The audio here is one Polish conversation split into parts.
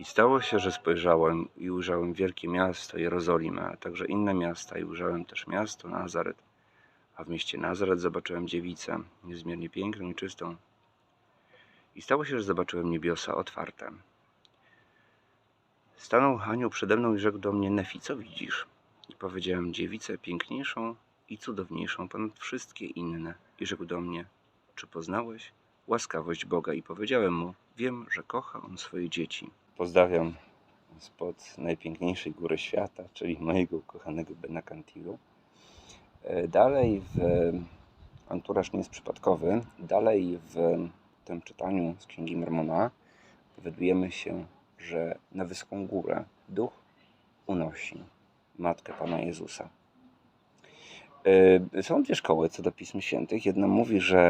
I stało się, że spojrzałem i ujrzałem wielkie miasto Jerozolimę, a także inne miasta i ujrzałem też miasto Nazaret. A w mieście Nazaret zobaczyłem dziewicę, niezmiernie piękną i czystą. I stało się, że zobaczyłem niebiosa otwarte. Stanął anioł przede mną i rzekł do mnie, Nefi, co widzisz? I powiedziałem, dziewicę piękniejszą i cudowniejszą ponad wszystkie inne. I rzekł do mnie, czy poznałeś łaskawość Boga? I powiedziałem mu, wiem, że kocha on swoje dzieci. Pozdrawiam spod najpiękniejszej góry świata, czyli mojego ukochanego Benacantilu. E, Dalej w anturaż nie jest przypadkowy. Dalej w tym czytaniu z Księgi Mormona dowiadujemy się, że na wysoką górę duch unosi Matkę Pana Jezusa. E, Są dwie szkoły co do Pism Świętych. Jedna mówi, że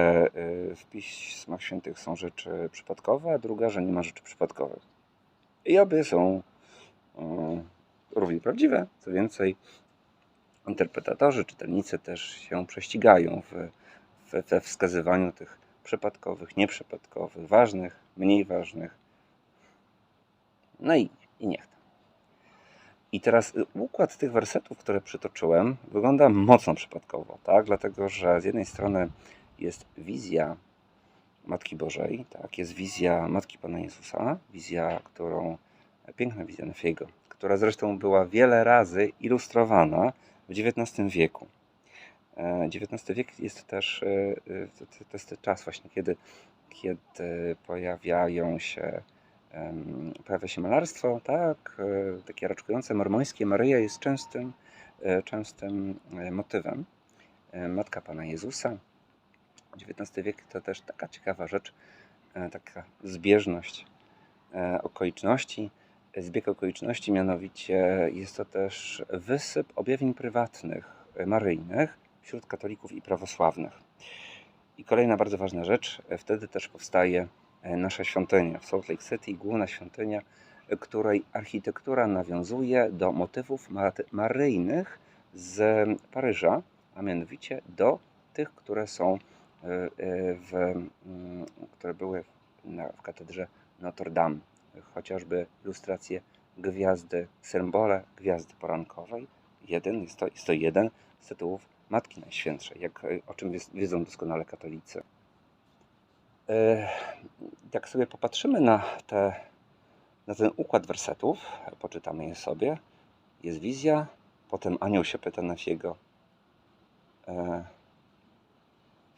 e, w Pismach Świętych są rzeczy przypadkowe, a druga, że nie ma rzeczy przypadkowych. I obie są równie prawdziwe. Co więcej, interpretatorzy, czytelnicy też się prześcigają w, w, we wskazywaniu tych przypadkowych, nieprzypadkowych, ważnych, mniej ważnych. No i, i niech tam. I teraz y, układ tych wersetów, które przytoczyłem, wygląda mocno przypadkowo, tak? Dlatego, że z jednej strony jest wizja Matki Bożej, tak? Jest wizja Matki Pana Jezusa, wizja, którą, piękna wizja Nefiego, która zresztą była wiele razy ilustrowana w XIX wieku. E, XIX wiek jest też, e, e, to, jest czas właśnie, kiedy, kiedy pojawiają się pojawia się malarstwo, tak, e, takie raczkujące mormońskie. Maryja jest częstym, e, częstym e, motywem. E, Matka Pana Jezusa. XIX wiek to też taka ciekawa rzecz, e, taka zbieżność e, okoliczności. Zbieg okoliczności, mianowicie jest to też wysyp objawień prywatnych, e, maryjnych wśród katolików i prawosławnych. I kolejna bardzo ważna rzecz, wtedy też powstaje nasza świątynia w Salt Lake City, główna świątynia, której architektura nawiązuje do motywów mary- maryjnych z Paryża, a mianowicie do tych, które są w, mm, które były na, w katedrze Notre Dame. Chociażby ilustracje gwiazdy, symbole gwiazdy porankowej. Jeden, jest to, jest to jeden z tytułów Matki Najświętszej, jak, e, o czym wiedzą doskonale katolicy. Jak sobie popatrzymy na, te, na ten układ wersetów, poczytamy je sobie, jest wizja, potem anioł się pyta Nefiego, e,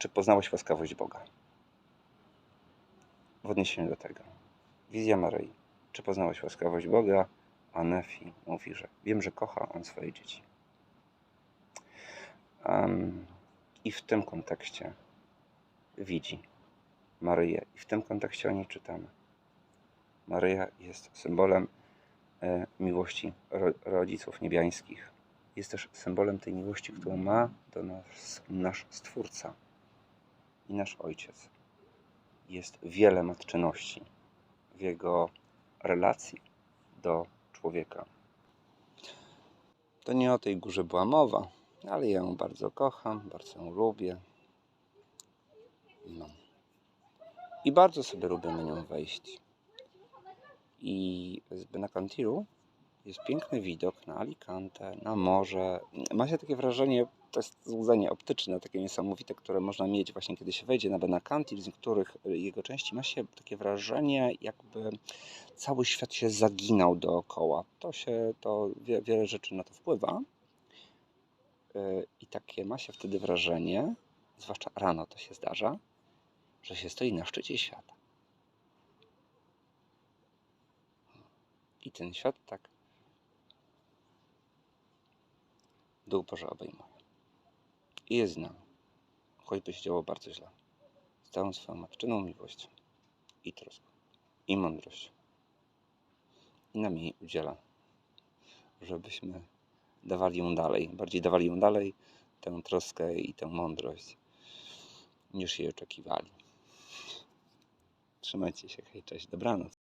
czy poznałeś łaskawość Boga? W odniesieniu do tego. Wizja Maryi. Czy poznałeś łaskawość Boga? A Nefi mówi, że wiem, że kocha on swoje dzieci. Em, I w tym kontekście widzi Maryję. I w tym kontekście o niej czytamy. Maryja jest symbolem e, miłości ro, rodziców niebiańskich. Jest też symbolem tej miłości, którą ma do nas nasz Stwórca i nasz Ojciec. Jest wiele matczyności w jego relacji do człowieka. To nie o tej górze była mowa, ale ja ją bardzo kocham, bardzo ją lubię. No. I bardzo sobie lubię na nią wejść. I z Benacantilu jest piękny widok na Alicante, na morze. Ma się takie wrażenie, to jest złudzenie optyczne, takie niesamowite, które można mieć właśnie kiedy się wejdzie na Benacantil, z niektórych jego części ma się takie wrażenie, jakby cały świat się zaginał dookoła. To się, to wie, wiele rzeczy na to wpływa. Yy, I takie ma się wtedy wrażenie, zwłaszcza rano to się zdarza, że się stoi na szczycie świata. I ten świat tak duch Boże obejmuje. I jest z nami, choćby się działo bardzo źle. Z całą swoją matczyną miłością i troską i mądrością. I nam jej udziela, żebyśmy dawali ją dalej, bardziej dawali ją dalej, tę troskę i tę mądrość, niż jej oczekiwali. Trzymajcie się, hej, cześć, dobranoc.